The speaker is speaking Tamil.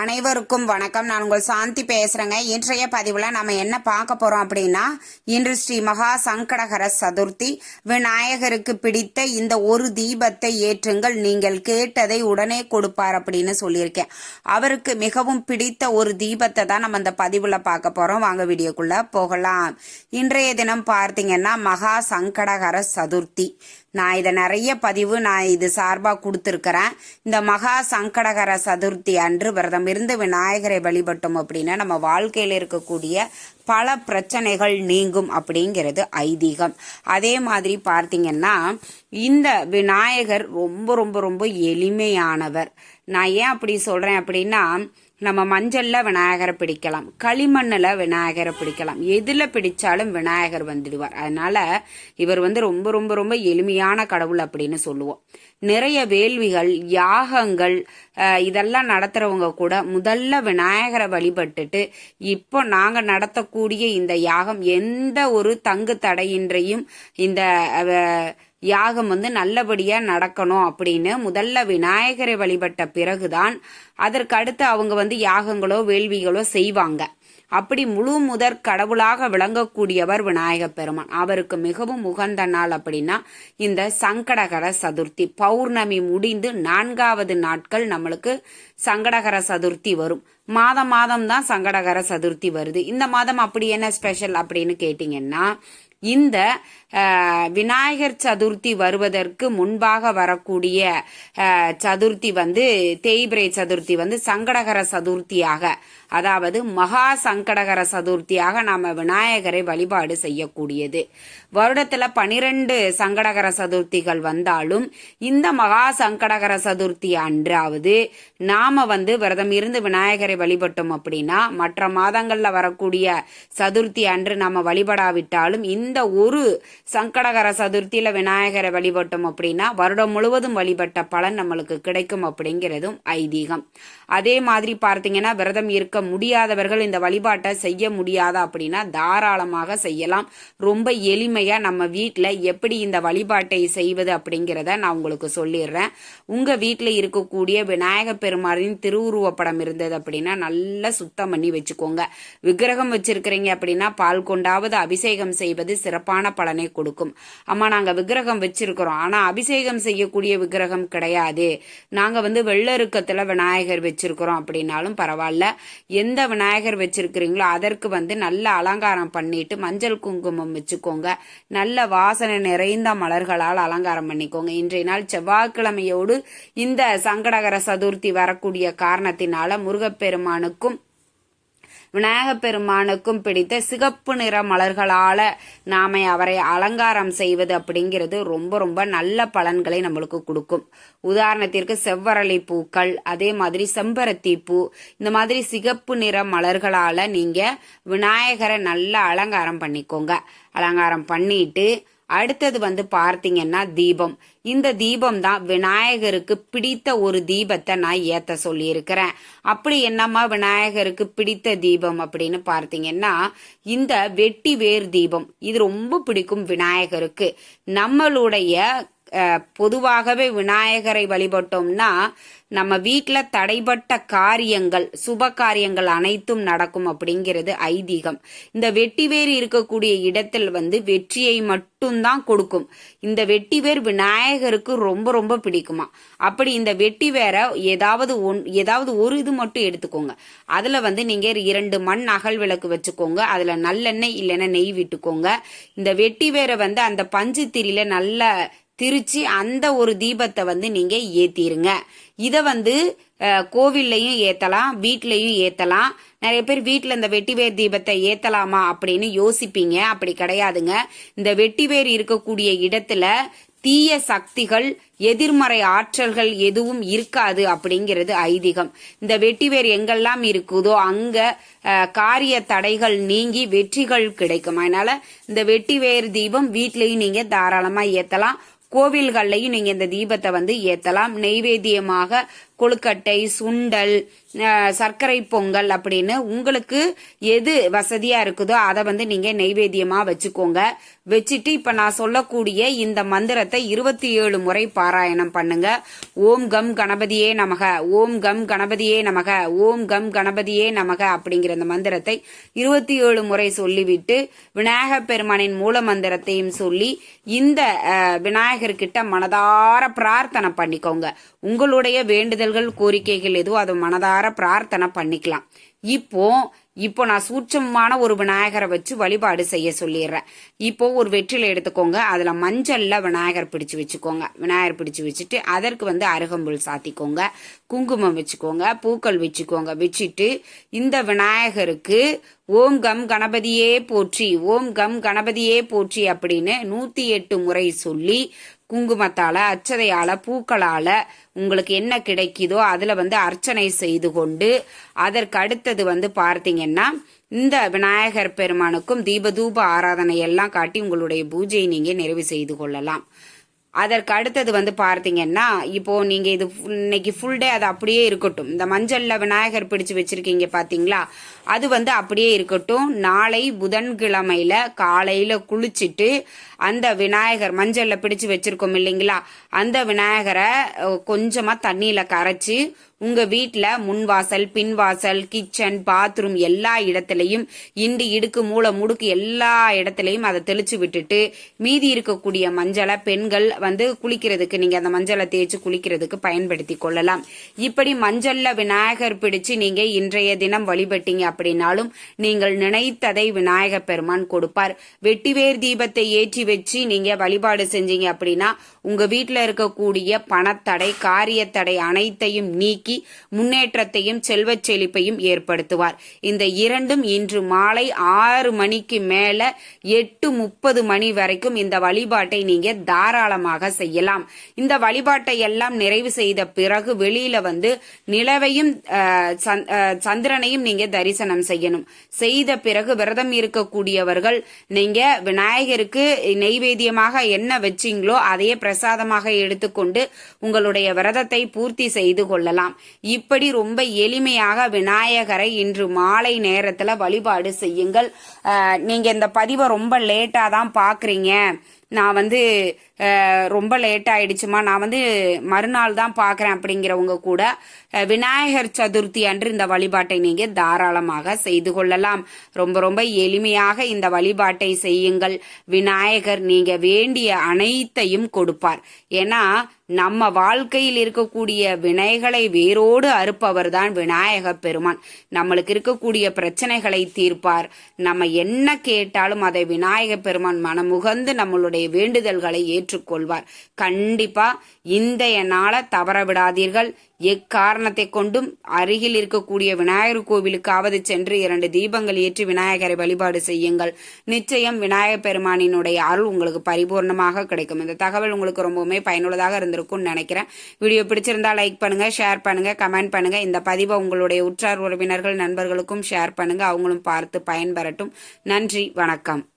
அனைவருக்கும் வணக்கம். நான் உங்கள் சாந்தி பேசுறேங்க. இன்றைய பதிவுல நம்ம என்ன பார்க்க போறோம் அப்படின்னா இன்று ஸ்ரீ மகா சங்கடகர சதுர்த்தி. விநாயகருக்கு பிடித்த இந்த ஒரு தீபத்தை ஏற்றுங்கள். நீங்கள் கேட்டதை உடனே கொடுப்பார் அப்படின்னு சொல்லியிருக்கேன். அவருக்கு மிகவும் பிடித்த ஒரு தீபத்தை தான் நம்ம இந்த பதிவுல பார்க்க போறோம். வாங்க வீடியோக்குள்ள போகலாம். இன்றைய தினம் பார்த்தீங்கன்னா மகா சங்கடகர சதுர்த்தி. நான் இதை நிறைய பதிவு நான் இது சார்பாக கொடுத்துருக்கிறேன். இந்த மகா சங்கடகர சதுர்த்தி அன்று விரதம் இருந்து விநாயகரை வழிபட்டோம் அப்படின்னா நம்ம வாழ்க்கையில் இருக்கக்கூடிய பல பிரச்சனைகள் நீங்கும் அப்படிங்கிறது ஐதீகம். அதே மாதிரி பார்த்தீங்கன்னா இந்த விநாயகர் ரொம்ப ரொம்ப ரொம்ப எளிமையானவர். நான் ஏன் அப்படி சொல்கிறேன் அப்படின்னா நம்ம மஞ்சள்ல விநாயகரை பிடிக்கலாம். களிமண்ணில் விநாயகரை பிடிக்கலாம். எதில் பிடிச்சாலும் விநாயகர் வந்துடுவார். அதனால இவர் வந்து ரொம்ப ரொம்ப ரொம்ப எளிமையான கடவுள் அப்படின்னு சொல்லுவோம். நிறைய வேள்விகள் யாகங்கள் இதெல்லாம் நடத்துறவங்க கூட முதல்ல விநாயகரை வழிபட்டுட்டு இப்போ நாங்கள் நடத்தக்கூடிய இந்த யாகம் எந்த ஒரு தங்கு தடையின்றையும் இந்த யாகம் வந்து நல்லபடியா நடக்கணும் அப்படின்னு முதல்ல விநாயகரை வழிபட்ட பிறகுதான் அதற்கு அடுத்து அவங்க வந்து யாகங்களோ வேள்விகளோ செய்வாங்க. அப்படி முழு முதற் கடவுளாக விளங்கக்கூடியவர் விநாயக பெருமான். அவருக்கு மிகவும் உகந்த நாள் அப்படின்னா இந்த சங்கடகர சதுர்த்தி. பௌர்ணமி முடிந்து நான்காவது நாட்கள் நம்மளுக்கு சங்கடகர சதுர்த்தி வரும். மாதம் மாதம் தான் சங்கடகர சதுர்த்தி வருது. இந்த மாதம் அப்படி என்ன ஸ்பெஷல் அப்படின்னு கேட்டிங்கன்னா இந்த விநாயகர் சதுர்த்தி வருவதற்கு முன்பாக வரக்கூடிய சதுர்த்தி வந்து தேய்பிரை சதுர்த்தி வந்து சங்கடகர சதுர்த்தியாக அதாவது மகா சங்கடகர சதுர்த்தியாக நாம விநாயகரை வழிபாடு செய்யக்கூடியது. வருடத்துல பனிரெண்டு சங்கடகர சதுர்த்திகள் வந்தாலும் இந்த மகா சங்கடகர சதுர்த்தி அன்றாவது நாம வந்து விரதம் இருந்து விநாயகரை வழிபட்டோம் அப்படின்னா மற்ற மாதங்கள்ல வரக்கூடிய சதுர்த்தி அன்று நாம வழிபடாவிட்டாலும் இந்த இந்த ஒரு சங்கடகர சதுர்த்தியில விநாயகரை வழிபட்டோம் அப்படின்னா வருடம் முழுவதும் வழிபட்ட பலன் நம்மளுக்கு கிடைக்கும் அப்படிங்கிறதும் ஐதீகம். அதே மாதிரி பார்த்தீங்கன்னா விரதம் இருக்க முடியாதவர்கள் இந்த வழிபாட்டை செய்ய முடியாத அப்படின்னா தாராளமாக செய்யலாம். ரொம்ப எளிமையா நம்ம வீட்டில் எப்படி இந்த வழிபாட்டை செய்வது அப்படிங்கிறத நான் உங்களுக்கு சொல்லிடுறேன். உங்க வீட்டில் இருக்கக்கூடிய விநாயக பெருமாளின் திருவுருவப்படம் இருந்தது அப்படின்னா நல்லா சுத்தம் பண்ணி வச்சுக்கோங்க. விக்கிரகம் வச்சிருக்கிறீங்க அப்படின்னா பால் கொண்டாவது அபிஷேகம் செய்வது சிறப்பான பலனை கொடுக்கும். அம்மா நாங்க விக்கிரகம் வச்சிருக்கிறோம். ஆனா அபிஷேகம் செய்யக்கூடிய விக்கிரகம் கிடையாது. நாங்க வந்து வெள்ளருக்கத்துல விநாயகர் வச்சிருக்கிறோம் அப்படின்னாலும் பரவாயில்ல. எந்த விநாயகர் வச்சிருக்கிறீங்களோ அதற்கு வந்து நல்ல அலங்காரம் பண்ணிட்டு மஞ்சள் குங்குமம் வச்சுக்கோங்க. நல்ல வாசனை நிறைந்த மலர்களால் அலங்காரம் பண்ணிக்கோங்க. இன்றைய நாள் செவ்வாய்க்கிழமையோடு இந்த சங்கடகர சதுர்த்தி வரக்கூடிய காரணத்தினால முருகப்பெருமானுக்கும் விநாயகப் பெருமானுக்கும் பிடித்த சிகப்பு நிற மலர்களால நாம அவரை அலங்காரம் செய்வது அப்படிங்கிறது ரொம்ப ரொம்ப நல்ல பலன்களை நம்மளுக்கு கொடுக்கும். உதாரணத்திற்கு செவ்வரளி பூக்கள் அதே மாதிரி செம்பருத்தி பூ இந்த மாதிரி சிகப்பு நிற மலர்களால நீங்க விநாயகரை நல்லா அலங்காரம் பண்ணிக்கோங்க. அலங்காரம் பண்ணிட்டு அடுத்தது வந்து பார்த்தீங்கன்னா தீபம். இந்த தீபம் தான் விநாயகருக்கு பிடித்த ஒரு தீபத்தை நான் ஏத்த சொல்லியிருக்கிறேன். அப்படி என்னம்மா விநாயகருக்கு பிடித்த தீபம் அப்படின்னு பார்த்தீங்கன்னா இந்த வெட்டி வேர் தீபம். இது ரொம்ப பிடிக்கும் விநாயகருக்கு. நம்மளுடைய பொதுவாகவே விநாயகரை வழிபட்டோம்னா நம்ம வீட்டில் தடைப்பட்ட காரியங்கள் சுப காரியங்கள் அனைத்தும் நடக்கும் அப்படிங்கிறது ஐதீகம். இந்த வெட்டிவேர் இருக்கக்கூடிய இடத்தில் வந்து வெற்றியை மட்டும்தான் கொடுக்கும். இந்த வெட்டிவேர் விநாயகருக்கு ரொம்ப ரொம்ப பிடிக்குமா. அப்படி இந்த வெட்டி வேற ஏதாவது ஒன் ஏதாவது ஒரு இது மட்டும் எடுத்துக்கோங்க. அதில் வந்து நீங்கள் இரண்டு மண் அகல் விளக்கு வச்சுக்கோங்க. அதில் நல்லெண்ணெய் இல்லைன்னா நெய் விட்டுக்கோங்க. இந்த வெட்டி வேரை வந்து அந்த பஞ்சு திரியில நல்ல திரிச்சு அந்த ஒரு தீபத்தை வந்து நீங்க ஏத்திருங்க. இத வந்து கோவில்லையும் ஏத்தலாம் வீட்லயும் ஏத்தலாம். நிறைய பேர் வீட்டில் இந்த வெட்டிவேர் தீபத்தை ஏத்தலாமா அப்படின்னு யோசிப்பீங்க. அப்படி கிடையாதுங்க. இந்த வெட்டிவேர் இருக்கக்கூடிய இடத்துல தீய சக்திகள் எதிர்மறை ஆற்றல்கள் எதுவும் இருக்காது அப்படிங்கிறது ஐதீகம். இந்த வெட்டிவேர் எங்கெல்லாம் இருக்குதோ அங்க காரிய தடைகள் நீங்கி வெற்றிகள் கிடைக்கும். அதனால இந்த வெட்டிவேர் தீபம் வீட்லயும் நீங்க தாராளமா ஏத்தலாம். கோவில்கள்லையும் நீங்க இந்த தீபத்தை வந்து ஏத்தலாம். நெய்வேத்தியமாக கொழுக்கட்டை சுண்டல் சர்க்கரை பொங்கல் அப்படின்னு உங்களுக்கு எது வசதியா இருக்குதோ அதை வந்து நீங்க நெய்வேத்தியமா வச்சுக்கோங்க. வச்சுட்டு இப்ப நான் சொல்லக்கூடிய இந்த மந்திரத்தை இருபத்தி ஏழு முறை பாராயணம் பண்ணுங்க. ஓம் கம் கணபதியே நமக ஓம் கம் கணபதியே நமக ஓம் கம் கணபதியே நமக அப்படிங்கிற இந்த மந்திரத்தை இருபத்தி ஏழு முறை சொல்லிவிட்டு விநாயகப் பெருமானின் மூல மந்திரத்தையும் சொல்லி இந்த விநாயக விநாயகர்கிட்ட மனதார பிரார்த்தனை பண்ணிக்கோங்க. உங்களுடைய வேண்டுதல்கள் கோரிக்கைகள் எதுவோ அதை மனதார பிரார்த்தனை பண்ணிக்கலாம். இப்போ இப்போ நான் சூட்சமான ஒரு விநாயகரை வச்சு வழிபாடு செய்ய சொல்லிடுறேன். இப்போ ஒரு வெற்றிலை எடுத்துக்கோங்க. அதில் மஞ்சளில் விநாயகர் பிடிச்சு வச்சுக்கோங்க. விநாயகர் பிடிச்சு வச்சுட்டு அதற்கு வந்து அருகம்புல் சாத்திக்கோங்க. குங்குமம் வச்சுக்கோங்க. பூக்கள் வச்சுக்கோங்க. வச்சுட்டு இந்த விநாயகருக்கு ஓம் கம் கணபதியே போற்றி ஓம் கம் கணபதியே போற்றி அப்படின்னு நூற்றி எட்டு முறை சொல்லி குங்குமத்தால அச்சதையால பூக்களால உங்களுக்கு என்ன கிடைக்குதோ அதுல வந்து அர்ச்சனை செய்து கொண்டு அதற்கு அடுத்தது வந்து பார்த்தீங்கன்னா இந்த விநாயகர் பெருமானுக்கும் தீபதூப ஆராதனை எல்லாம் காட்டி உங்களுடைய பூஜையை நீங்க நிறைவு செய்து கொள்ளலாம். அதற்கு அடுத்தது வந்து பார்த்தீங்கன்னா இப்போ நீங்க இது இன்னைக்கு ஃபுல் டே அது அப்படியே இருக்கட்டும். இந்த மஞ்சள்ல விநாயகர் பிடிச்சு வச்சிருக்கீங்க பாத்தீங்களா? அது வந்து அப்படியே இருக்கட்டும். நாளை புதன்கிழமையில காலையில குளிச்சிட்டு அந்த விநாயகர் மஞ்சள்ல பிடிச்சு வச்சிருக்கோம் இல்லைங்களா? அந்த விநாயகரை கொஞ்சமாக கொஞ்சமா தண்ணியில உங்க வீட்டில் முன்வாசல் பின்வாசல் கிச்சன் பாத்ரூம் எல்லா இடத்துலையும் இண்டு இடுக்கு மூளை முடுக்கு எல்லா இடத்துலையும் அதை தெளிச்சு விட்டுட்டு மீதி இருக்கக்கூடிய மஞ்சளை பெண்கள் வந்து குளிக்கிறதுக்கு நீங்க அந்த மஞ்சளை தேய்ச்சி குளிக்கிறதுக்கு பயன்படுத்தி கொள்ளலாம். இப்படி மஞ்சள்ல விநாயகர் பிடிச்சு நீங்க இன்றைய தினம் வழிபட்டீங்க அப்படின்னாலும் நீங்கள் நினைத்ததை விநாயகர் பெருமான் கொடுப்பார். வெட்டிவேர் தீபத்தை ஏற்றி வச்சு நீங்க வழிபாடு செஞ்சீங்க அப்படின்னா உங்க வீட்டில் இருக்கக்கூடிய பணத்தடை காரியத்தடை அனைத்தையும் நீக்கி முன்னேற்றத்தையும் செல்வச் செழிப்பையும் ஏற்படுத்துவார். இந்த இரண்டும் இன்று மாலை ஆறு மணிக்கு மேல எட்டு முப்பது மணி வரைக்கும் இந்த வழிபாட்டை நீங்க தாராளமாக செய்யலாம். இந்த வழிபாட்டை எல்லாம் நிறைவு செய்த பிறகு வெளியில வந்து நிலவையும் சந்திரனையும் நீங்க தரிசனம் செய்யணும். செய்த பிறகு விரதம் இருக்கக்கூடியவர்கள் நீங்க விநாயகருக்கு நெய்வேத்தியமாக என்ன வச்சீங்களோ அதையே பிரசாதமாக எடுத்துக்கொண்டு உங்களுடைய விரதத்தை பூர்த்தி செய்து கொள்ளலாம். இப்படி ரொம்ப எளிமையாக விநாயகரை இன்று மாலை நேரத்துல வழிபாடு செய்யுங்கள். அஹ், நீங்க இந்த பதிவை ரொம்ப லேட்டா தான் பாக்குறீங்க. நான் வந்து ரொம்ப லேட் ஆயிடுச்சுமா. நான் வந்து மறுநாள் தான் பார்க்குறேன் அப்படிங்கிறவங்க கூட. விநாயகர் சதுர்த்தி அன்று இந்த வழிபாட்டை நீங்கள் தாராளமாக செய்து கொள்ளலாம். ரொம்ப ரொம்ப எளிமையாக இந்த வழிபாட்டை செய்யுங்கள். விநாயகர் நீங்கள் வேண்டிய அனைத்தையும் கொடுப்பார். ஏன்னா நம்ம வாழ்க்கையில் இருக்கக்கூடிய வினைகளை வேரோடு அறுப்பவர் தான் விநாயக பெருமான். நம்மளுக்கு இருக்கக்கூடிய பிரச்சனைகளை தீர்ப்பார். நம்ம என்ன கேட்டாலும் அதை விநாயக பெருமான் மனமுகந்து நம்மளுடைய வேண்டுதல்களை ஏற்றுக்கொள்வார். கண்டிப்பா இன்றைய நாளை தவற விடாதீர்கள் எக்காரணத்தை கொண்டும் அருகில் இருக்கக்கூடிய விநாயகர் கோவிலுக்காவது சென்று இரண்டு தீபங்கள் ஏற்றி விநாயகரை வழிபாடு செய்யுங்கள். நிச்சயம் விநாயகர் பெருமானினுடைய அருள் உங்களுக்கு பரிபூர்ணமாக கிடைக்கும். இந்த தகவல் உங்களுக்கு ரொம்பவுமே பயனுள்ளதாக இருந்திருக்கும்னு நினைக்கிறேன். வீடியோ பிடிச்சிருந்தா லைக் பண்ணுங்க ஷேர் பண்ணுங்க கமெண்ட் பண்ணுங்க. இந்த பதிவை உங்களுடைய உற்றார் உறவினர்கள் நண்பர்களுக்கும் ஷேர் பண்ணுங்க. அவங்களும் பார்த்து பயன்பெறட்டும். நன்றி வணக்கம்.